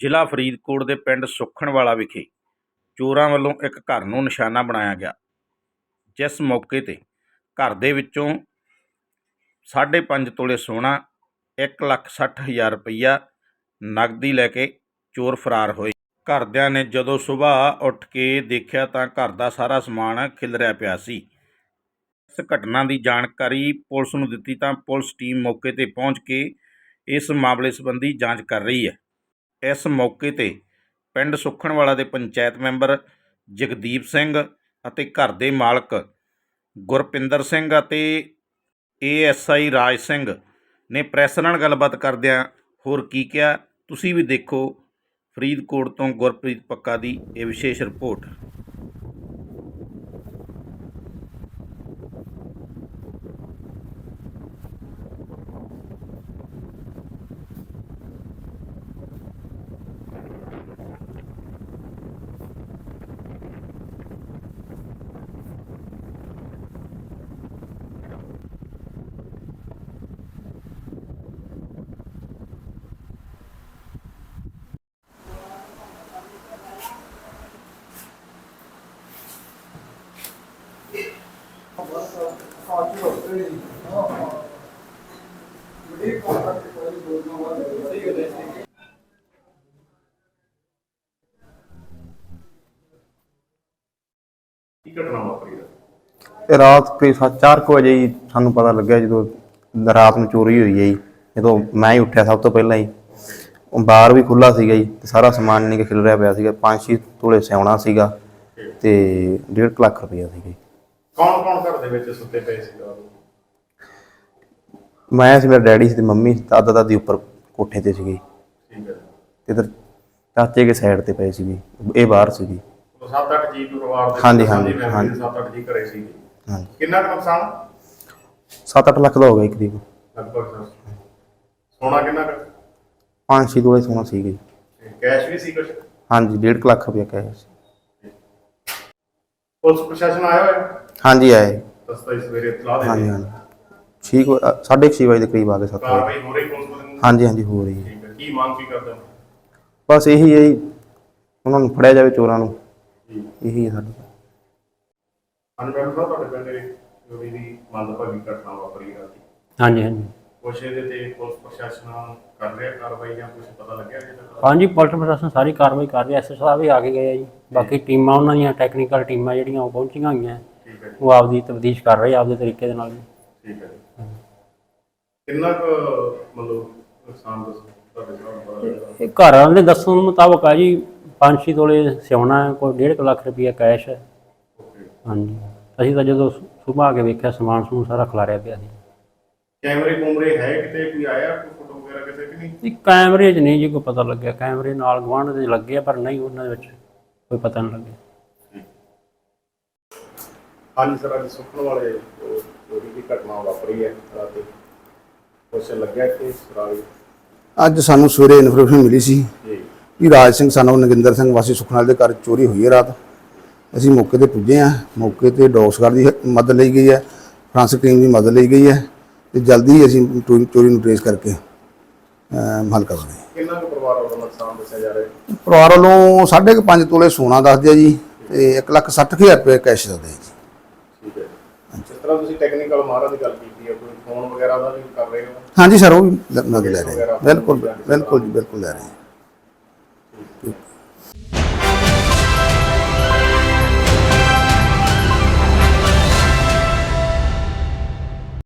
ਜ਼ਿਲ੍ਹਾ ਫਰੀਦਕੋਟ ਦੇ ਪਿੰਡ ਸੁੱਖਣਵਾਲਾ ਵਿਖੇ ਚੋਰਾਂ ਵੱਲੋਂ ਇੱਕ ਘਰ ਨੂੰ ਨਿਸ਼ਾਨਾ ਬਣਾਇਆ ਗਿਆ। ਜਿਸ ਮੌਕੇ ਤੇ ਘਰ ਦੇ ਵਿੱਚੋਂ 5.5 ਤੋਲੇ ਸੋਨਾ 1,60,000 ਰੁਪਈਆ ਨਗਦੀ ਲੈ ਕੇ ਚੋਰ ਫਰਾਰ ਹੋਏ। ਘਰਦਿਆਂ ਨੇ ਜਦੋਂ ਸਵੇਰ ਉੱਠ ਕੇ ਦੇਖਿਆ ਤਾਂ ਘਰ ਦਾ ਸਾਰਾ ਸਮਾਨ ਖਿਲਰਿਆ ਪਿਆ ਸੀ। ਇਸ ਘਟਨਾ ਦੀ ਜਾਣਕਾਰੀ ਪੁਲਿਸ ਨੂੰ ਦਿੱਤੀ ਤਾਂ ਪੁਲਿਸ ਟੀਮ ਮੌਕੇ ਤੇ ਪਹੁੰਚ ਕੇ ਇਸ ਮਾਮਲੇ ਸੰਬੰਧੀ ਜਾਂਚ ਕਰ ਰਹੀ ਹੈ। ਇਸ ਮੌਕੇ ਤੇ ਪਿੰਡ ਸੁੱਖਣਵਾਲਾ ਦੇ ਪੰਚਾਇਤ ਮੈਂਬਰ ਜਗਦੀਪ ਸਿੰਘ ਅਤੇ ਘਰ ਦੇ ਮਾਲਕ ਗੁਰਪਿੰਦਰ ਸਿੰਘ ਅਤੇ ਏਐਸਆਈ ਰਾਜ ਸਿੰਘ ਨੇ ਪ੍ਰੈਸ ਨਾਲ ਗੱਲਬਾਤ ਕਰਦਿਆਂ ਹੋਰ ਕੀ ਕਿਹਾ, ਤੁਸੀਂ ਵੀ ਦੇਖੋ ਫਰੀਦਕੋਟ ਤੋਂ ਗੁਰਪ੍ਰੀਤ ਪੱਕਾ ਦੀ ਇਹ ਵਿਸ਼ੇਸ਼ ਰਿਪੋਰਟ। ਕੀ ਘਟਨਾ ਵਾਪਰੀ ਹੈ? ਇਹ ਰਾਤ ਕੋਈ 4 ਵਜੇ ਹੀ ਸਾਨੂੰ ਪਤਾ ਲੱਗਿਆ ਜਦੋਂ ਰਾਤ ਨੂੰ ਚੋਰੀ ਹੋਈ ਹੈ ਜੀ। ਜਦੋਂ ਮੈਂ ਹੀ ਉੱਠਿਆ ਸਭ ਤੋਂ ਪਹਿਲਾਂ ਹੀ। ਉਹ ਬਾਰ ਵੀ ਖੁੱਲਾ ਸੀਗਾ ਜੀ ਤੇ ਸਾਰਾ ਸਮਾਨ ਨਹੀਂ ਕਿ ਖਿਲ ਰਿਹਾ ਪਿਆ ਸੀਗਾ। 5-6 ਤੋਲੇ ਸਿਆਉਣਾ ਸੀਗਾ ਤੇ 1.5 ਲੱਖ ਰੁਪਇਆ ਸੀਗਾ ਜੀ। ਕੌਣ ਕੌਣ ਘਰ ਦੇ ਵਿੱਚ ਸੁੱਤੇ ਪਏ ਸੀ? ਮੈਂ ਸੀ ਮੇਰਾ ਡੈਡੀ ਸੀ ਤੇ ਮੰਮੀ ਦਾਦਾ ਦਾਦੀ ਉੱਪਰ ਕੋਠੇ ਤੇ ਸੀਗੇ। ਠੀਕ ਹੈ। ਤੇ ਇਧਰ ਚਾਚੇ ਕੇ ਸਾਈਡ ਤੇ ਪਏ ਸੀਗੇ ਇਹ ਬਾਹਰ ਸੀਗੀ। ਉਹ 7-8 ਜੀ ਪਰਿਵਾਰ ਦੇ ਹਾਂਜੀ, ਸੱਤ ਹਾਂਜੀ, ਜੀ ਹਾਂਜੀ। 7-8 ਜੀ ਘਰੇ ਸੀ ਹਾਂਜੀ। ਕਿੰਨਾ ਕੁ ਨੁਕਸਾਨ? 7-8 ਲੱਖ ਦਾ ਹੋ ਗਿਆ ਲਗਭਗ ਸਰ। ਸੋਨਾ ਕਿੰਨਾ ਕੁ? 5-6 ਤੋਲੇ ਸੋਨਾ ਸੀਗਾ। ਤੇ ਕੈਸ਼ ਵੀ ਸੀ ਕੁਝ ਹਾਂਜੀ 1.5 ਲੱਖ ਰੁਪਇਆ ਕਹੇ ਸੀ ਪੁਲਿਸ ਪ੍ਰਸ਼ਾਸਨ ਆਇਆ ਹੋਇਆ? ਹਾਂਜੀ ਆਏ ਦਸਤਾ ਇਸ ਸਵੇਰੇ ਇਤਲਾਹ ਦੇ ਹਾਂਜੀ। ਹਾਂਜੀ। ਠੀਕ ਹੋ- ਅ, ਸਾਢੇ ਕੁ ਛੇ ਵਜੇ ਦੇ ਕਰੀਬ ਆ ਗਏ ਸੱਤ ਵਜੇ। ਕਾਰਵਾਈ ਹੋ ਰਹੀ ਪੁਲਿਸ ਵੱਲੋਂ? ਹਾਂਜੀ ਹਾਂਜੀ ਹੋ ਰਹੀ ਹੈ। ਠੀਕ ਹੈ ਕੀ ਮੰਗ ਕੀ ਕਰਦੇ ਹੋ? ਬਸ ਇਹੀ ਹੈ ਜੀ ਉਹਨਾਂ ਨੂੰ ਫੜਿਆ ਜਾਵੇ ਚੋਰਾਂ ਨੂੰ। ਜੀ ਇਹੀ ਹੈ ਸਾਡੀ। ਅਨਮੈਂਬਰ ਸਾਹਿਬ ਤੁਹਾਡੇ ਪਿੰਡ ਦੇ ਚੋਰੀ ਦੀ ਮੰਦਭਾਗੀ ਘਟਨਾ ਵਾਪਰੀ ਰਾਤੀ। ਹਾਂਜੀ ਹਾਂਜੀ। ਕੁਛ ਇਹਦੇ ਤੇ ਪੁਲਿਸ ਪ੍ਰਸ਼ਾਸਨ ਕਰ ਰਿਹਾ ਕਾਰਵਾਈ ਜਾਂ ਕੁਝ ਪਤਾ ਲੱਗਿਆ ਅਜੇ ਤੱਕ? ਹਾਂਜੀ ਪੁਲਿਸ ਪ੍ਰਸ਼ਾਸਨ ਸਾਰੀ ਕਾਰਵਾਈ ਕਰ ਰਿਹਾ ਐਸਐਸ ਸਾਹਿਬ ਵੀ ਆ ਕੇ ਗਏ ਆ ਜੀ। ਬਾਕੀ ਟੀਮਾਂ ਉਹਨਾਂ ਦੀਆਂ ਟੈਕਨੀਕਲ ਟੀਮਾਂ ਜਿਹੜੀਆਂ ਉਹ ਪਹੁੰਚੀਆਂ ਹੋਈਆਂ। ਠੀਕ ਹੈ ਜੀ। ਉਹ ਆਪਦੀ ਤਬਦੀਸ਼ ਕਰ ਰਹੇ ਆ ਆਪਦੇ ਤਰੀਕੇ ਦੇ ਨਾਲ। ਜੀ ਠੀਕ ਹੈ ਜੀ। ਕਿੰਨਾ ਕੁ ਮਤਲਬ ਨੁਕਸਾਨ ਦੱਸੋ? ਤੁਹਾਡੇ ਪਤਾ ਲੱਗਾ ਇਹ ਘਰ ਵਾਲਿਆਂ ਦੇ ਦੱਸਣ ਮੁਤਾਬਕ ਆ ਜੀ 5-6 ਤੋਲੇ ਸਿਉਣਾ ਹੈ ਕੋਈ 1.5 ਲੱਖ ਰੁਪਈਆ ਕੈਸ਼ ਹੈ। ਓਕੇ ਹਾਂਜੀ। ਅਸੀਂ ਤਾਂ ਜਦੋਂ ਆ ਕੇ ਵੇਖਿਆ ਸਮਾਨ ਸਮੂਨ ਸਾਰਾ ਖਿਲਾਰਿਆ ਪਿਆ ਸੀ। ਕੈਮਰੇ ਕੁਮਰੇ ਹੈ ਕਿਤੇ ਕੋਈ ਆਇਆ ਕੋਈ ਫੋਟੋ ਵਗੈਰਾ ਕਿਤੇ ਕਿ ਨਹੀਂ? ਇਹ ਕੈਮਰੇ 'ਚ ਨਹੀਂ ਜੀ ਕੋਈ ਪਤਾ ਲੱਗਿਆ। ਕੈਮਰੇ ਨਾਲ ਗਵਾਂਢ ਦੇ ਲੱਗੇ ਆ ਪਰ ਨਹੀਂ ਉਹਨਾਂ ਦੇ ਵਿੱਚ ਕੋਈ ਪਤਾ ਨਹੀਂ ਲੱਗਿਆ। ਹਾਂਜੀ ਸਰ ਅੱਜ ਸੁਪਨ ਵਾਲੇ ਉਹ ਚੋਰੀ ਦੀ ਘਟਨਾ ਵਾਪਰੀ ਹੈ ਰਾਤੀ ਕੁਛ ਲੱਗਿਆ ਕਿ ਸਰਾਲੀ ਅੱਜ ਸਾਨੂੰ ਸਵੇਰੇ ਇਨਫੋਰਮੇਸ਼ਨ ਮਿਲੀ ਸੀ ਜੀ। ਕਿ ਰਾਜ ਸਿੰਘ ਸਾਨੂੰ ਨਗਿੰਦਰ ਸਿੰਘ ਵਾਸੀ ਸੁਖਨਾਲ ਦੇ ਘਰ ਚੋਰੀ ਹੋਈ ਹੈ ਰਾਤ। ਅਸੀਂ ਮੌਕੇ ਤੇ ਪੁੱਜੇ ਹਾਂ। ਮੌਕੇ ਤੇ ਡੌਸਗਾਰਡ ਦੀ ਮਦਦ ਲਈ ਗਈ ਹੈ। ਫਰਾਂਸਿਕ ਟੀਮ ਦੀ ਮਦਦ ਲਈ ਗਈ ਹੈ। ਤੇ ਜਲਦੀ ਹੀ ਅਸੀਂ ਚੋਰੀ ਚੋਰੀ ਨੂੰ ਟ੍ਰੇਸ ਕਰਕੇ ਅਮ, ਹੱਲ ਕਰਾਂਗੇ ਕਿੰਨਾ ਕੁ ਪਰਿਵਾਰ ਵੱਲੋਂ ਨੁਕਸਾਨ ਦੱਸਿਆ ਜਾ ਰਿਹਾ ਹੈ? ਪਰਿਵਾਰ ਵੱਲੋਂ 5.5 ਤੋਲੇ ਸੋਨਾ ਦੱਸਦੇ ਆ ਜੀ ਤੇ 1,60,000 ਰੁਪਏ ਕੈਸ਼ ਦੱਸਦੇ ਆ ਜੀ। ਠੀਕ ਹੈ। ਜਿਸ ਤਰ੍ਹਾਂ ਤੁਸੀਂ ਟੈਕਨੀਕਲ ਮਾਹਰਾਂ ਦੀ ਗੱਲ ਕੀਤੀ ਹੈ ਕੋਈ ਫੋਨ ਵਗੈਰਾ ਦਾ ਵੀ ਕਰ ਰਹੇ ਹੋ? ਹਾਂਜੀ ਸਰ ਉਹ ਵੀ ਲ- ਰਹੇ ਹਾਂ। ਬਿਲਕੁਲ ਬਿਲਕੁਲ ਜੀ ਬਿਲਕੁਲ ਲੈ ਰਹੇ ਹਾਂ।